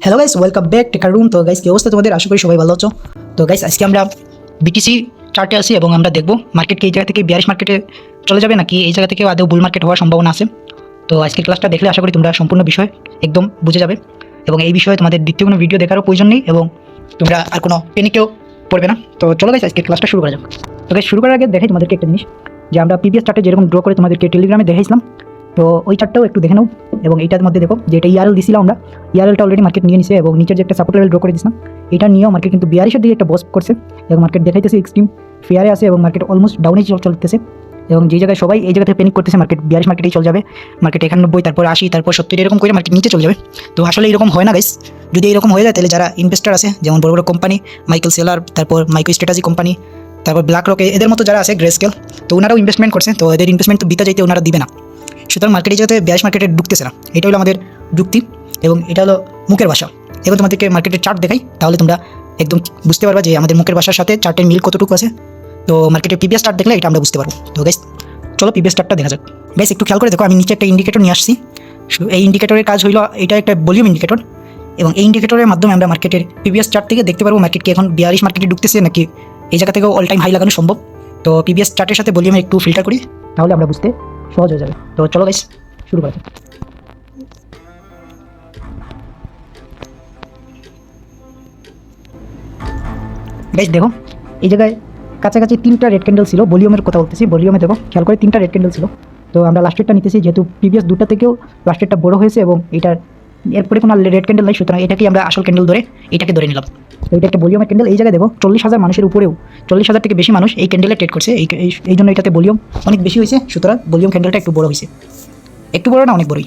Hello guys welcome back টেকার room তো guys কি অবস্থা তোমাদের? আশা করি সবাই ভালো আছো। তো গাইস আজকে আমরা বিটিসি চার্টে আছি এবং আমরা দেখব মার্কেটকে এই জায়গা থেকে বিয়ারিশ মার্কেটে চলে যাবে নাকি এই জায়গা থেকে আদৌ বুল মার্কেট হওয়ার সম্ভাবনা আছে। তো আজকের ক্লাসটা দেখলে আশা করি তোমরা সম্পূর্ণ বিষয় একদম বুঝে যাবে। এবং এই বিষয়ে তোমাদের দ্বিতীয় কোনো ভিডিও দেখারও প্রয়োজন নেই এবং তোমরা আর কোনো পেনিকেও পড়বে না। তো চলো গাইস আজকের ক্লাসটা শুরু করা যাক। তো গাইস শুরু করার আগে দেখাই তোমাদেরকে একটা জিনিস যে আমরা পিপিএস চার্টে যেরকম ড্র করে তোমাদেরকে টেলিগ্রামে দেখাইছিলাম তো ওই চারটাও একটু দেখে নাও এবং এইটার মধ্যে দেখো যে এটা ইয়ারএল দিছিলাম আমরা ইয়ারএলটা অলরেডি মার্কেট নিয়ে নিছে এবং নিচের যে একটা সাপোর্ট লেভেল ড্র করে দিছিলাম এটা নিয়েও মার্কেট কিন্তু বিয়ারিশের দিকে একটা বস করছে এবং মার্কেট দেখাইতেছে এক্সট্রিম ফেয়ারে আছে এবং মার্কেট অলমোস্ট ডাউনে চলতেছে এবং যে জায়গায় সবাই এই জায়গা থেকে পেনিক করতেছে মার্কেট বিয়ারিশ মার্কেটেই চলে যাবে মার্কেট একানব্বই, তারপর আশি, তারপর সত্তর, এরকম করে মার্কেট নিচে চলে যাবে। তো আসলে এরকম হয় না গাইস যদি এরকম হয়ে যায় তাহলে যারা ইনভেস্টার আছে, যেমন বড় বড় কোম্পানি মাইকেল সেলার তারপর মাইক্রো স্ট্র্যাটাজি কোম্পানি তারপর ব্ল্যাক রকে এদের মতো যারা আছে গ্রে স্কেল তো ওনারাও ইনভেস্টমেন্ট করছে, তো এদের ইনভেস্টমেন্ট তো বিতা যাইতে ওনারা দিবে না। সুতরাং মার্কেটে যাতে ব্যাস মার্কেটে ঢুকতেছে না এটা হলো আমাদের যুক্তি এবং এটা হলো মুখের ভাষা। এবার তোমাদেরকে মার্কেটের চার্ট দেখাই, তাহলে তোমরা একদম বুঝতে পারবা যে আমাদের মুখের ভাষার সাথে চার্টের মিল কতটুকু আছে। তো মার্কেটের পিবিএস চার্ট দেখলে এটা আমরা বুঝতে পারব। তো গাইস চলো পিবিএস চার্টটা দেখা যাক। গাইস একটু খেয়াল করে দেখো, আমি নিচে একটা ইন্ডিকেটর নিয়ে আসছি। এই ইন্ডিকেটরের কাজ হলো এটা একটা ভলিউম ইন্ডিকেটর এবং এই ইন্ডিকেটরের মাধ্যমে আমরা মার্কেটের পিবিএস চার্ট থেকে দেখতে পারব মার্কেট কি এখন বিয়ারিশ মার্কেটে ঢুকতেছে নাকি এই জায়গা থেকেও অল টাইম হাই লাগানো সম্ভব। তো পিবিএস চার্টের সাথে ভলিউমে একটু ফিল্টার করি, তাহলে আমরা বুঝতে সহজ হয়ে যাবে। তো চলো গাইস শুরু করা যাক। গাইস দেখো, এই জায়গায় কাছাকাছি তিনটা রেড ক্যান্ডেল ছিল ভলিউমের কথা বলতেছি। ভলিউমে দেখো, খেয়াল করে তিনটা রেড ক্যান্ডেল ছিল। তো আমরা লাস্টেরটা নিতেছি, যেহেতু প্রিভিয়াস দুটা থেকেও লাস্টেরটা বড় হয়েছে এবং এটার এরপরে কোনো রেড ক্যান্ডেল নাই, সুতরাং এটাকে আমরা আসল ক্যান্ডেল ধরে এটাকে ধরে নিলাম। তো এটা একটা ভলিউমের ক্যান্ডেল এই জায়গায় দেখো, চল্লিশ হাজার মানুষের উপরেও, চল্লিশ হাজার থেকে বেশি মানুষ এই ক্যান্ডেলে ট্রেড করছে। এই, এই- জন্য এটাতে ভলিউম অনেক বেশি হয়েছে, সুতরাং ভলিউম ক্যান্ডেলটা একটু বড় হয়েছে। একটু বড় না, অনেক বড়ই।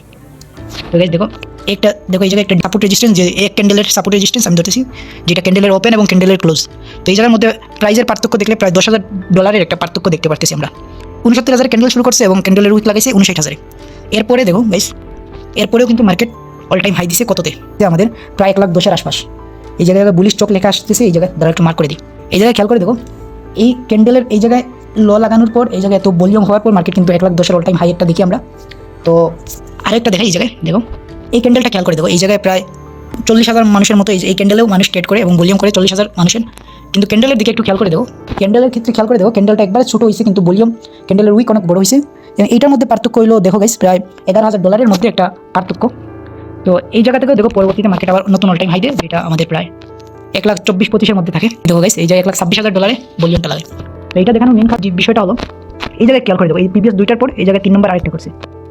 তো গাইজ দেখো, একটা, দেখো, এই জায়গায় একটা সাপোর্ট রেজিস্ট্যান্স যে এক ক্যান্ডেলের সাপোর্ট রেজিস্ট্যান্স আমি ধরতেছি, যেটা ক্যান্ডেলের ওপেন এবং ক্যান্ডেলের ক্লোজ তো এই জায়গার মধ্যে প্রাইজের পার্থক্য দেখলে প্রায় দশ হাজার ডলারের একটা পার্থক্য দেখতে পারতেছি আমরা। উনসত্তর হাজার ক্যান্ডেল শুরু করছে এবং ক্যান্ডেলের উইক লাগাইছে উনষাট হাজারে। এরপরে দেখো গাইস এরপরেও কিন্তু মার্কেট অল টাইম হাই দিছে কততে? আমাদের প্রায় এক লাখ দশের আশপাশ। এই জায়গায় বুলিশ চোখ লেখা আসতেছে, এই জায়গায় দ্বারা একটু মার্ক করে দিই। এই জায়গায় খেয়াল করে দেখো, এই ক্যান্ডেলের এই জায়গায় ল লাগানোর পর, এই জায়গায় এত ভলিউম হওয়ার পর মার্কেট কিন্তু এক লাখ দশের অল টাইম হাই একটা দেখি আমরা। তো আরেকটা দেখাই এই জায়গায়, দেখো। এই ক্যান্ডেলটা খেয়াল করে দেখো, এই জায়গায় প্রায় চল্লিশ হাজার মানুষের মতো এই ক্যান্ডেলেও মানুষ ট্রেড করে এবং ভলিউম করে চল্লিশ হাজার মানুষের। কিন্তু ক্যান্ডেলের দিকে একটু খেয়াল করে দেবো ক্যান্ডেলের ক্ষেত্রে খেয়াল করে দেবো ক্যান্ডেলটা একবারে ছোটো হয়েছে কিন্তু ভলিউম ক্যান্ডেলের উইক অনেক বড় হয়েছে এবং এইটার মধ্যে পার্থক্য হলো দেখো গাইস প্রায় এগারো হাজার ডলারের মধ্যে একটা পার্থক্য। তো এই জায়গা থেকে দেখো পরবর্তীতে মার্কেট আবার নতুন অল টাইম হাই দেয় যেটা আমাদের প্রায় এক লাখ চব্বিশ পঁচিশের মধ্যে থাকে। দেখো গাইস এই জায়গায় এক লাখ ছাব্বিশ হাজার ডলারে ভলিউমটা লাগে তো এইটা দেখানো মেন বিষয়টা হলো এই জায়গায় খেয়াল করে দেবো এই প্রিভিয়াস দুইটার পর এই জায়গায় তিন নম্বর আরেকটা করছে।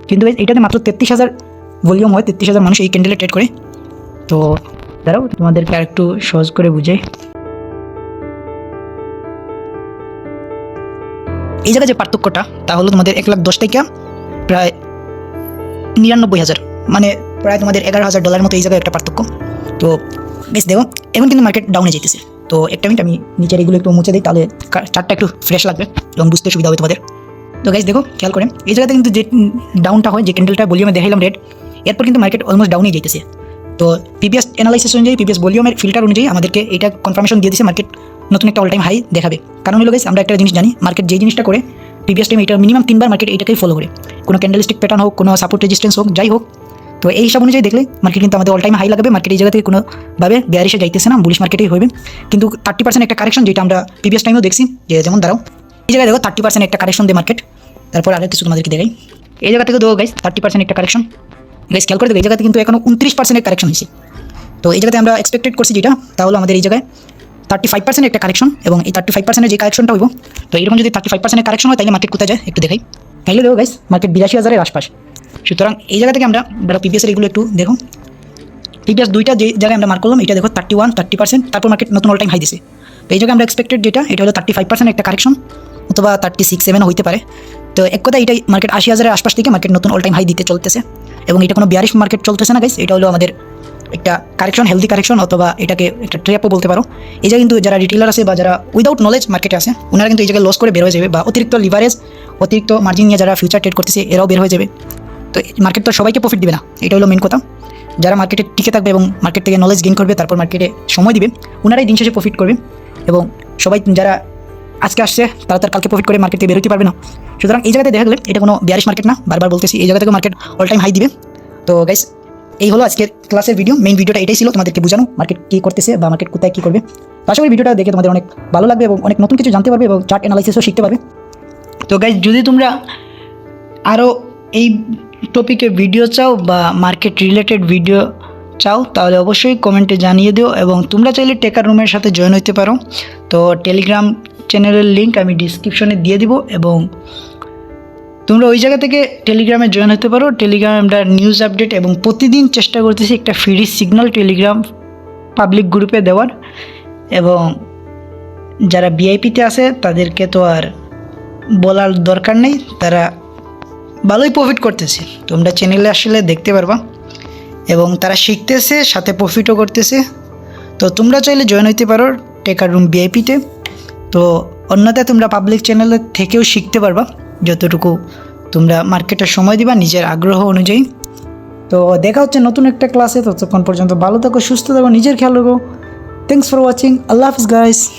কিন্তু guys, এইটাতে মাত্র তেত্রিশ হাজার ভলিউম হয় তেত্রিশ হাজার মানুষ এই ক্যান্ডেলে ট্রেড করে। তো দাঁড়াও তোমাদেরকে আর একটু সহজ করে বুঝাই। এই জায়গায় যে পার্থক্যটা তা হলো তোমাদের এক লাখ দশ থেকে প্রায় নিরানব্বই হাজার। মানে প্রায় তোমাদের এগারো হাজার ডলার মতো এই জায়গায় একটা পার্থক্য। তো বেশ দেখো, এখন কিন্তু মার্কেট ডাউনে যেতেছে। তো একটা মিনিট আমি নিচের এগুলো একটু মুছে দিই, তাহলে চার্টটা একটু ফ্রেশ লাগবে এবং বুঝতে সুবিধা হবে তোমাদের। তো গাইজ দেখো, খেয়াল করে এই জায়গাতে কিন্তু যে ডাউনটা হয়, যে ক্যান্ডেলটা ভলিউমে দেখাইলাম রেড এরপর কিন্তু মার্কেট অলমোস্ট ডাউনে যেতেছে। তো পিপিএস অ্যানালাইসিস অনুযায়ী পিপিএস ভলিউমের ফিল্টার অনুযায়ী আমাদেরকে এটা কনফার্মেশন দিয়ে দিচ্ছে মার্কেট নতুন একটা অল টাইম হাই দেখাবে। কারণ হলো গাইজ আমরা একটা জিনিস জানি মার্কেট যে জিনিসটা করে প্রিভিয়াস টাইম এটা মিনিমাম তিনবার মার্কেট এটাকেই ফলো করে। কোনো ক্যান্ডেলিস্টিক প্যাটার্ন হোক, কোনো সাপোর্ট রেজিস্ট্যান্স হোক, যাই হোক তো এই হিসাব অনুযায়ী দেখলে মার্কেট কিন্তু আমাদের অল টাইম হাই লাগবে। মার্কেট এই জায়গা থেকে কোনোভাবে বেয়ারিশে যাইতেছে না বুলিশ মার্কেটেই হবে কিন্তু থার্টি পার্সেন্ট একটা কারেকশন যেটা আমরা প্রিভিয়াস টাইমেও দেখছি, যে যেমন দাঁড়াও, এই জায়গায় দেখো থার্টি পার্সেন্ট একটা কারেকশন দেয় মার্কেট তারপর আরও কিছু তোমাদেরকে দেখাই। এই জায়গা থেকে দেখো গাইস থার্টি পার্সেন্ট একটা কারেকশন গাইস খেয়াল করে দেখো, এই জায়গাতে কিন্তু এখনও উনত্রিশ পার্সেন্টের কারেকশন হয়েছে। তো এই জায়গাতে আমরা এক্সপেক্টেড করছি যেটা তাহলে আমাদের এই জায়গায় থার্টি ফাইভ পার্সেন্ট একটা কারেকশন এবং এই থার্টি ফাইভ পার্সেন্টের যে কারেকশনটা হইব, তো এরকম যদি থার্টি ফাইভ পার্সেন্টের কারেকশন হয় তাহলে মার্কেট কোথায় যায়? একটু দেখাই। তাহলে দেখো গাইস মার্কেট বিরাশি হাজারের আশপাশ। সুতরাং এই জায়গা থেকে আমরা ধরো পিপিএসের এগুলো একটু দেখো। প্রিভিয়াস দুইটা যে জায়গায় আমরা মার্ক করলাম, এটা দেখো থার্টি ওয়ান থার্টি পার্সেন্ট তারপর মার্কেট নতুন অল টাইম হাই দিছে। তো এই জায়গায় আমরা এক্সপেক্টেড যেটা, এটা হলো থার্টি ফাইভ পার্সেন্ট একটা কারেকশন অথবা থার্টি সিক্স সেভেন হইতে পারে। তো এক কথা এটাই মার্কেট আশি হাজারের আশপাশ থেকে মার্কেট নতুন অল টাইম হাই দিতে চলতেছে। এবং এটা কোনো বিয়ারিশ মার্কেট চলতেছে না গাইস এটা হলো আমাদের একটা কারেকশন হেলদি কারেকশন অথবা এটাকে একটা ট্র্যাপও বলতে পারো। এই জায়গায় কিন্তু যারা রিটেলার আছে বা যারা উইদাউট নলেজ মার্কেটে আছে, ওনারা কিন্তু এই জায়গায় লস করে বের হয়ে যাবে, বা অতিরিক্ত লিভারেজ অতিরিক্ত মার্জিন নিয়ে যারা ফিউচার ট্রেড করতেছে, এরাও বের হয়ে যাবে। তো মার্কেট তো সবাইকে প্রফিট দিবে না। এটা হলো মেন কথা। যারা মার্কেটে টিকে থাকবে এবং মার্কেট থেকে নলেজ গেইন করবে, তারপর মার্কেটে সময় দিবে ওনারাই দিন শেষে প্রফিট করবে এবং সবাই যারা আজকে আসছে, তারা তার কালকে প্রফিট করে মার্কেট থেকে বেরোতে পারবে না। সুতরাং এই জায়গাতে দেখা গেলে এটা কোনো বিয়ারিশ মার্কেট না। বারবার বলতেছি, এই জায়গা থেকে মার্কেট অল টাইম হাই দিবে। তো গাইস এই হলো আজকের ক্লাসের ভিডিও মেইন ভিডিওটা এটাই ছিল, তোমাদেরকে বোঝানো মার্কেট কী করতেছে বা মার্কেট কোথায় কী করবে। আশা করি ভিডিওটা দেখে তোমাদের অনেক ভালো লাগবে এবং অনেক নতুন কিছু জানতে পারবে এবং চার্ট অ্যানালাইসিসও শিখতে পারবে। তো গাইজ যদি তোমরা আরও এই টপিকে ভিডিও চাও বা মার্কেট রিলেটেড ভিডিও চাও, তাহলে অবশ্যই কমেন্টে জানিয়ে দিও এবং তোমরা চাইলে টেকার রুমের সাথে জয়েন হতে পারো। তো টেলিগ্রাম চ্যানেলের লিঙ্ক আমি ডিসক্রিপশনে দিয়ে দিব এবং তোমরা ওই জায়গা থেকে টেলিগ্রামে জয়েন হতে পারো। টেলিগ্রামে আমরা নিউজ আপডেট এবং প্রতিদিন চেষ্টা করতেছি একটা ফ্রি সিগন্যাল টেলিগ্রাম পাবলিক গ্রুপে দেওয়ার এবং যারা বিআইপিতে আছে, তাদেরকে তো আর বলার দরকার নেই। তারা ভালোই প্রফিট করতেছে। তোমরা চ্যানেলে আসলে দেখতে পারবা। এবং তারা শিখতেছে, সাথে প্রফিটও করতেছে। তো তোমরা চাইলে জয়েন হইতে পারো টেকার রুম বিআইপিতে তো। অন্যথায় তোমরা পাবলিক চ্যানেলের থেকেও শিখতে পারবা। যতটুকু তোমরা মার্কেটের সময় দিবা নিজের আগ্রহ অনুযায়ী। তো দেখা হচ্ছে নতুন একটা ক্লাসে ততক্ষণ পর্যন্ত ভালো থাকো, সুস্থ থাকো, নিজের খেয়াল রাখো। থ্যাংকস ফর ওয়াচিং আল্লাহ হাফিজ গাইস